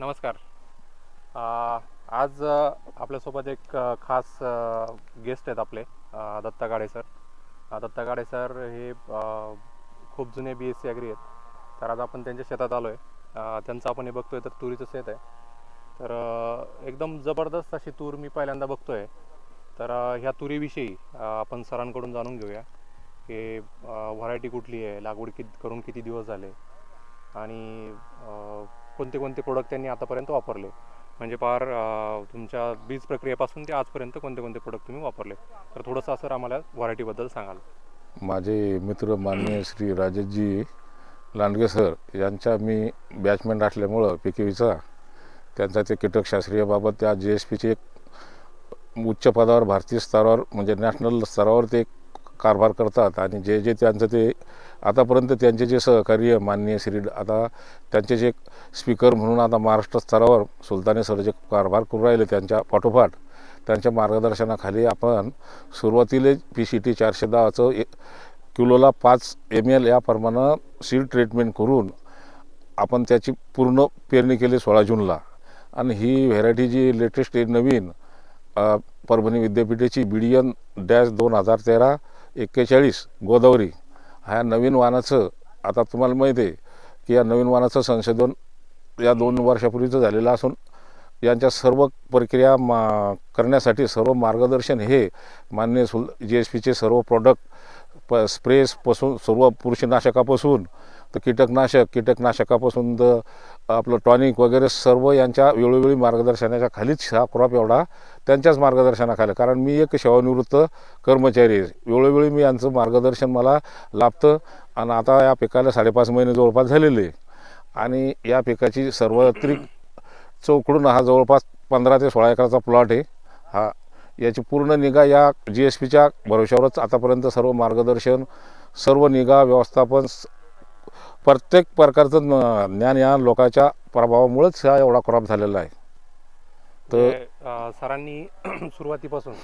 नमस्कार. आज आपल्यासोबत एक खास गेस्ट आहेत आपले दत्ता गाडे सर. दत्ता गाडे सर हे खूप जुने बी एस सी ॲग्री आहेत. तर आज आपण त्यांच्या शेतात आलो आहे त्यांचं आपण हे बघतो आहे तर तुरीचं शेत आहे. तर एकदम जबरदस्त अशी तूर मी पहिल्यांदा बघतो आहे तर ह्या तुरीविषयी आपण सरांकडून जाणून घेऊया की व्हरायटी कुठली आहे लागवड किती करून किती दिवस झाले? आणि कोणते कोणते प्रोडक्ट त्यांनी आतापर्यंत वापरले. म्हणजे फार तुमच्या बीज प्रक्रियेपासून ते आजपर्यंत कोणते कोणते प्रोडक्ट तुम्ही वापरले. तर थोडंसं सर आम्हाला व्हरायटीबद्दल सांगाल. माझे मित्र माननीय श्री राजेशजी लांडगे सर यांच्या मी बॅचमेंट असल्यामुळं पी के व्हीचा त्यांचा ते कीटकशास्त्रीयबाबत त्या जी एस पीचे एक उच्च पदावर भारतीय स्तरावर म्हणजे नॅशनल स्तरावर ते एक कारभार करतात आणि जे जे त्यांचं ते आतापर्यंत त्यांचे जे सहकार्य माननीय श्री आता त्यांचे जे स्पीकर म्हणून आता महाराष्ट्र स्तरावर सुलताने सर जे कारभार करू राहिले त्यांच्या पाठोपाठ त्यांच्या मार्गदर्शनाखाली आपण सुरुवातीले पी सी टी चारशे दहाचं ए किलोला पाच एम एल याप्रमाणे सीड ट्रीटमेंट करून आपण त्याची पूर्ण पेरणी केली सोळा जूनला. आणि ही व्हेरायटी जी लेटेस्ट नवीन परभणी विद्यापीठाची बिडियन डॅश दोन हजार तेरा एक्केचाळीस गोदावरी. ह्या नवीन वाहनाचं आता तुम्हाला माहिती आहे की या नवीन वाहनाचं संशोधन या दोन वर्षापूर्वीचं झालेलं असून यांच्या सर्व प्रक्रिया मा करण्यासाठी सर्व मार्गदर्शन हे मान्य सुल जी एस पीचे सर्व प्रॉडक्ट प स्प्रेसपासून सर्व पुरुषनाशकापासून तर कीटकनाशक कीटकनाशकापासून तर आपलं टॉनिक वगैरे सर्व यांच्या वेळोवेळी मार्गदर्शनाच्या खालीच हा क्रॉप एवढा त्यांच्याच मार्गदर्शनाखाली. कारण मी एक सेवानिवृत्त कर्मचारी आहे. वेळोवेळी मी यांचं मार्गदर्शन मला लाभतं आणि आता या पिकाला साडेपाच महिने जवळपास झालेले आहे. आणि या पिकाची सर्वत्रिक चौकडून हा जवळपास पंधरा ते सोळा एकराचा प्लॉट आहे. हा याची पूर्ण निगा या जी एस पीच्या भरोश्यावरच आतापर्यंत सर्व मार्गदर्शन सर्व निगा व्यवस्थापन प्रत्येक प्रकारचं ज्ञान या लोकांच्या प्रभावामुळेच हा एवढा क्रॉप झालेला आहे. तर म्हणजे, सरांनी सुरुवातीपासून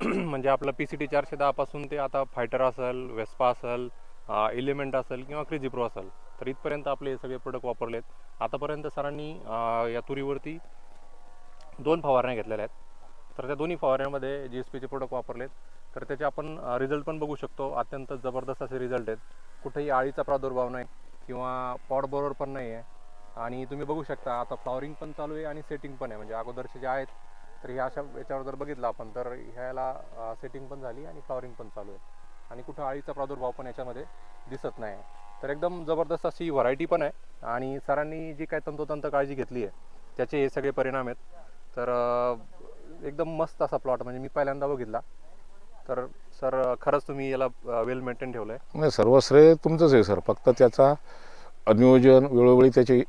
म्हणजे आपलं पी सी टी चारशे दहापासून ते आता फायटर असेल वेस्पा असेल एलिमेंट असेल किंवा क्रेझी प्रो असेल तर इथपर्यंत आपले हे सगळे प्रोडक्ट वापरलेत. आतापर्यंत सरांनी अ, या तुरीवरती दोन फवारण्या घेतलेल्या आहेत. तर त्या दोन्ही फवारण्यामध्ये जी एस पीचे प्रोडक्ट वापरलेत. तर त्याचे आपण रिझल्ट पण बघू शकतो. अत्यंत जबरदस्त असे रिझल्ट आहेत. कुठेही आळीचा प्रादुर्भाव नाही. किंवा पॉट बरोबर पण नाही आहे आणि तुम्ही बघू शकता आता फ्लॉवरिंग पण चालू आहे आणि सेटिंग पण आहे. म्हणजे अगोदरचे जे आहेत तर ह्या अशा याच्यावर जर बघितलं आपण तर ह्याला सेटिंग पण झाली आणि फ्लॉवरिंग पण चालू आहे. आणि कुठं आळीचा प्रादुर्भाव पण याच्यामध्ये दिसत नाही. तर एकदम जबरदस्त अशी व्हरायटी पण आहे. आणि सरांनी जी काय तंतोतंत काळजी घेतली आहे त्याचे हे सगळे परिणाम आहेत. तर एकदम मस्त असा प्लॉट म्हणजे मी पहिल्यांदा बघितला. तर सर खरंच तुम्ही याला वेल मेंटेन ठेवलं आहे नाही सर्व श्रेय तुमचंच आहे सर. फक्त त्याचा नियोजन वेळोवेळी त्याची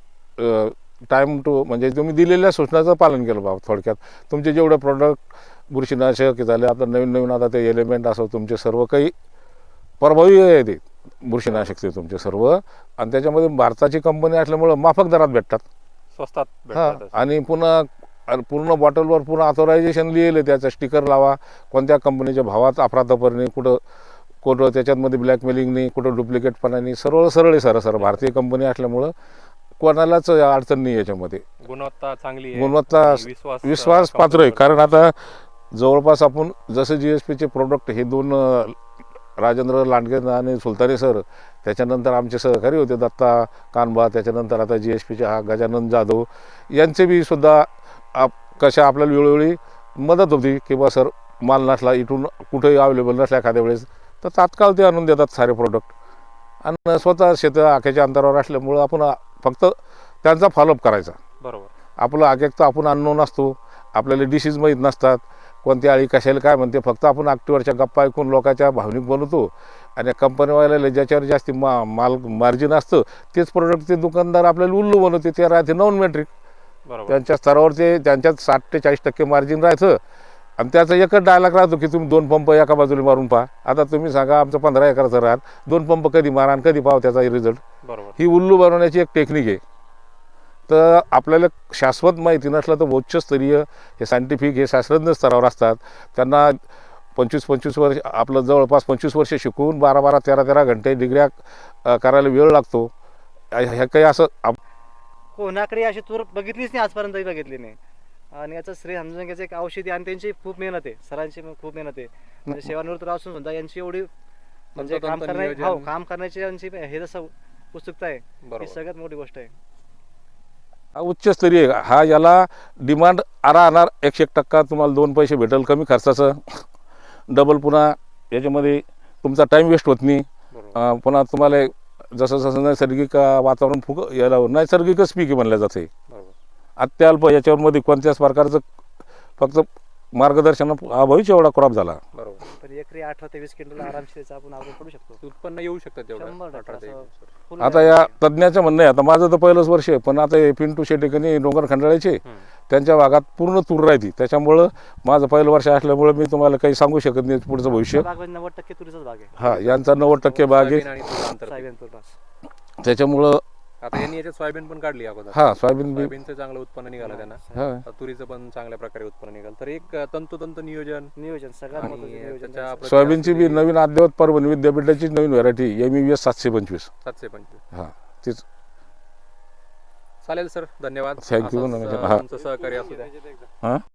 टाईम टू म्हणजे तुम्ही दिलेल्या सूचनाचं पालन केलं बाबा थोडक्यात. तुमचे जेवढे प्रॉडक्ट बुरशीनाशक झाले आता नवीन नवीन आता ते एलिमेंट असो तुमचे सर्व काही प्रभावी आहे ते. बुरशीनाशक ते तुमचे सर्व. आणि त्याच्यामध्ये भारताची कंपनी असल्यामुळं माफक दरात भेटतात. स्वस्तात हा आणि पुन्हा पूर्ण बॉटलवर पूर्ण ऑथोरायझेशन लिहिलं त्याचं स्टिकर लावा. कोणत्या कंपनीच्या भावात अफरातफरणी कुठं कुठं त्याच्यामध्ये ब्लॅकमेलिंग नाही कुठं डुप्लिकेटपणा नाही सरळ सरळ आहे सर सर. भारतीय कंपनी असल्यामुळं कोणालाच अडचण नाही याच्यामध्ये. गुणवत्ता चांगली गुणवत्ता विश्वास पात्र आहे. कारण आता जवळपास आपण जसं जी एस पीचे प्रोडक्ट हे दोन राजेंद्र लांडगे आणि सुलतानी सर त्याच्यानंतर आमचे सहकारी होते दत्ता कानबा त्याच्यानंतर आता जी एस पीचे हा गजानन जाधव यांचे बी सुद्धा आप कशा आपल्याला वेळोवेळी मदत होती की बा सर माल नसला इथून कुठेही अवेलेबल नसल्या एखाद्या वेळेस तर तात्काळ ते आणून देतात सारे प्रोडक्ट आणि स्वतः शेत आख्याच्या अंतरावर असल्यामुळं आपण फक्त त्यांचा फॉलोअप करायचा. बरोबर. आपलं आग तर आपण अननोन असतो आपल्याला डिशीज माहीत नसतात कोणती आळी कशाला काय म्हणते फक्त आपण आक्टिवरच्या गप्पा ऐकून लोकांच्या भावनिक बनवतो. आणि कंपनीवाल्याला ज्याच्यावर जास्ती मा माल मार्जिन असतं तेच प्रोडक्ट ते दुकानदार आपल्याला उल्लू बनवते ते राहते नॉन मॅट्रिक त्यांच्या स्तरावर ते त्यांच्यात साठ ते चाळीस टक्के मार्जिन राहतं आणि त्याचा एकच डायलॉग राहतो की तुम्ही दोन पंप एका बाजूला मारून पहा. आता तुम्ही सांगा आमचं पंधरा एकराचं राहत दोन पंप कधी मारा आणि कधी पाहा त्याचा रिझल्ट ही उल्लू बनवण्याची एक टेक्निक आहे. तर आपल्याला शाश्वत माहिती नसलं तर उच्चस्तरीय हे सायंटिफिक हे शास्त्रज्ञ स्तरावर असतात. त्यांना पंचवीस पंचवीस वर्ष आपलं जवळपास पंचवीस वर्ष शिकवून बारा बारा तेरा तेरा घंटे डिग्र्या करायला वेळ लागतो. ह्या काही असं आप- कोणाकडे अशी तूर बघितलीच नाही आजपर्यंत बघितली नाही. आणि याचं श्रेय समजून घ्यायचं एक औषधी आणि त्यांची खूप मेहनत आहे. सरांची खूप मेहनत आहे. म्हणजे सेवानिवृत्त असून सुद्धा यांची एवढी म्हणजे काम तंतोतंत करण्या नियोजन. हो काम करण्याची यांची हे जसं उत्सुकता आहे ही सगळ्यात मोठी गोष्ट आहे. हा उच्चस्तरीय. हा याला डिमांड आरा आणणार. एकशे एक टक्का तुम्हाला दोन पैसे भेटेल कमी खर्चाचं. डबल पुन्हा याच्यामध्ये तुमचा टाईम वेस्ट होत नाही. पुन्हा तुम्हाला जसं जसं नैसर्गिक वातावरण फुक याला नैसर्गिकच पीक म्हणलं जाते अत्यल्प याच्यामध्ये कोणत्याच प्रकारचं फक्त मार्गदर्शन अभावीच एवढा क्रॉप झाला बरोबर पण एकरी अठरा ते वीस क्विंटल आरामशीर त्याचं आपण आवरून पडू शकतो उत्पन्न येऊ शकतं शंभर तेवढं टक्के अठरा ते असं एकवीस. full आता या. तज्ज्ञाचं म्हणणं आहे आता माझं तर पहिलंच वर्ष आहे पण आता हे पिंटू शेटेकनी डोंगर खंडाळ्याचे. त्यांच्या भागात पूर्ण तूर राहते त्याच्यामुळं माझं पहिलं वर्ष असल्यामुळं मी तुम्हाला काही सांगू शकत नाही पुढचं भविष्य. म्हणजे नव्वद टक्के तुरीचाच भाग आहे. हा यांचा नव्वद टक्के बाग आहे. सोयाबीन त्याच्यामुळं आता यांनी याच्यात सोयाबीन पण काढली अगोदर. हा सोयाबीन बी सोयाबीनचं चांगलं उत्पन्न निघालं त्यांना. हा. आता तुरीचं पण चांगल्या प्रकारे उत्पन्न निघालं. तर एक तंतोतंत नियोजन नियोजन सगळ्यात आणि महत्त्वाचं नियोजन त्याच्या द्यायचं. प्रति सोयाबीनची बी नवीन अद्ययावत परभणी विद्यापीठाची नवीन व्हरायटी एम ई एस सातशे पंचवीस. सातशे पंचवीस. हा तीच चालेल सर. धन्यवाद. तुमचं सहकार्य असू द्या. हा?